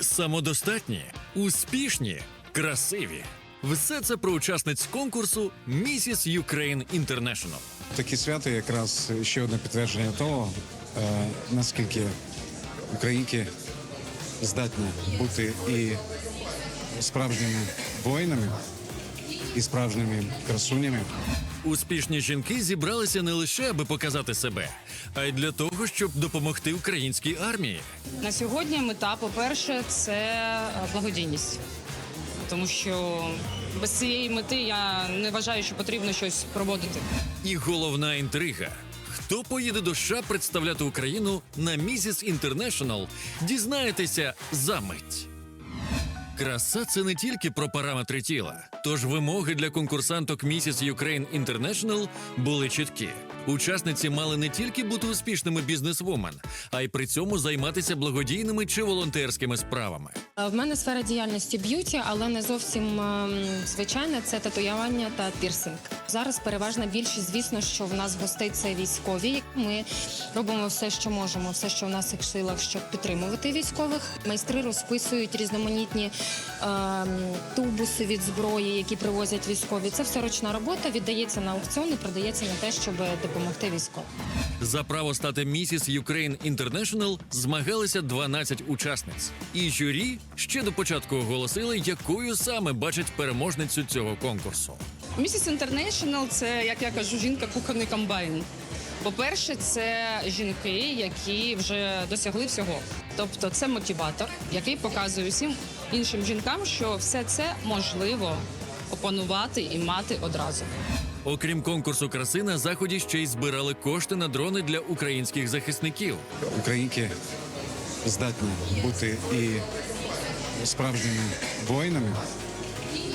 Самодостатні, успішні, красиві. Все це про учасниць конкурсу Місіс Юкрейн Інтернешнл. Такі свята якраз ще одне підтвердження того, е, наскільки українки здатні бути і справжніми воїнами, і справжніми красунями. Успішні жінки зібралися не лише аби показати себе, а й для того, щоб допомогти українській армії. На сьогодні мета, по-перше, це е, благодійність, тому що без цієї мети я не вважаю, що потрібно щось проводити. І головна інтрига. Хто поїде до США представляти Україну на Місіс Інтернешнл, дізнаєтеся за мить. Краса це не тільки про параметри тіла. Тож вимоги для конкурсанток Місіс Юкрейн Інтернешнл були чіткі. Учасниці мали не тільки бути успішними бізнесвумен, а й при цьому займатися благодійними чи волонтерськими справами. Е, В мене сфера діяльності б'юті, але не зовсім ем, звичайна. Це татуювання та пірсинг. Зараз переважна більшість, звісно, що в нас гостей це військові. Ми робимо все, що можемо, все, що в в силах, щоб підтримувати військових. Майстри розписують різноманітні ем, тубуси від зброї, які привозять військові. Це все ручна робота, віддається на аукціон і продається на те, щоб допомогти військовим. За право стати місіс Юкрейн Інтернешнл змагалися 12 учасниць. І журі ще до початку оголосили, якою саме бачать переможницю цього конкурсу. Місіс Інтернешнл це, як я кажу, жінка кухонний комбайн. По-перше, це жінки, які вже досягли всього. Тобто, це мотиватор, який показує всім іншим жінкам, що все це можливо опанувати і мати одразу. Окрім конкурсу краси, на заході ще й збирали кошти на дрони для українських захисників. Українки здатні бути і справжніми воїнами,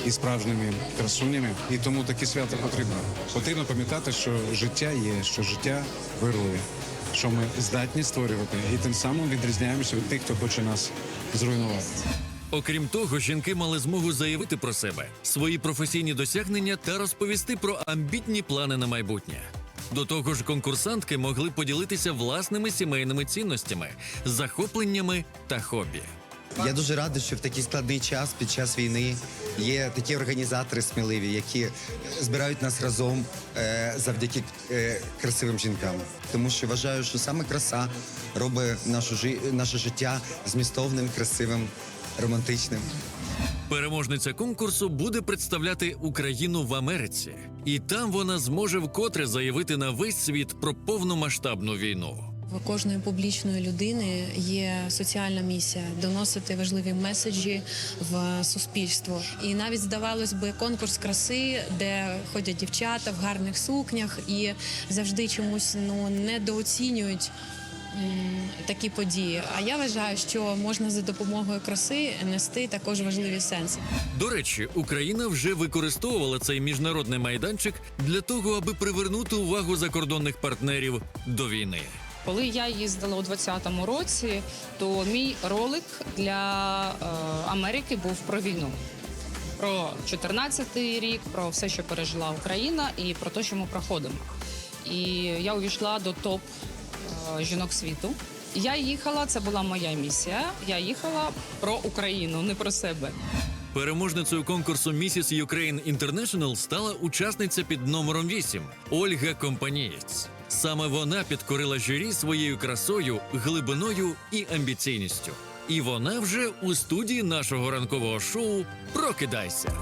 і справжніми красунями. І тому такі свята потрібно. Потрібно пам'ятати, що життя є, що життя вирує, що ми здатні створювати, і тим самим відрізняємося від тих, хто хоче нас зруйнувати. Окрім того, жінки мали змогу заявити про себе, свої професійні досягнення та розповісти про амбітні плани на майбутнє. До того ж, конкурсантки могли поділитися власними сімейними цінностями, захопленнями та хобі. Я дуже радий, що в такий складний час під час війни є такі організатори сміливі, які збирають нас разом е, завдяки е, красивим жінкам. Тому що вважаю, що саме краса робить нашу жи- наше життя змістовним, красивим, романтичним. Переможниця конкурсу буде представляти Україну в Америці, і там вона зможе вкотре заявити на весь світ про повномасштабну війну. В кожної публічної людини є соціальна місія доносити важливі меседжі в суспільство. І навіть здавалось би, конкурс краси, де ходять дівчата в гарних сукнях і завжди чомусь ну недооцінюють. Такі події. А я вважаю, що можна за допомогою краси нести також важливі сенси. До речі, Україна вже використовувала цей міжнародний майданчик для того, аби привернути увагу закордонних партнерів до війни. Коли я їздила у 2020 році, то мій ролик для е, Америки був про війну. Про 14 рік, про все, що пережила Україна, і про те, що ми проходимо. І я увійшла до топ е, жінок світу. Я їхала, це була моя місія. Я їхала про Україну, не про себе. Переможницею конкурсу Місіс Юкрейн Інтернешнл стала учасниця під номером 8 Ольга Компанієць. Саме вона підкорила журі своєю красою, глибиною і амбіційністю. І вона вже у студії нашого ранкового шоу Прокидайся.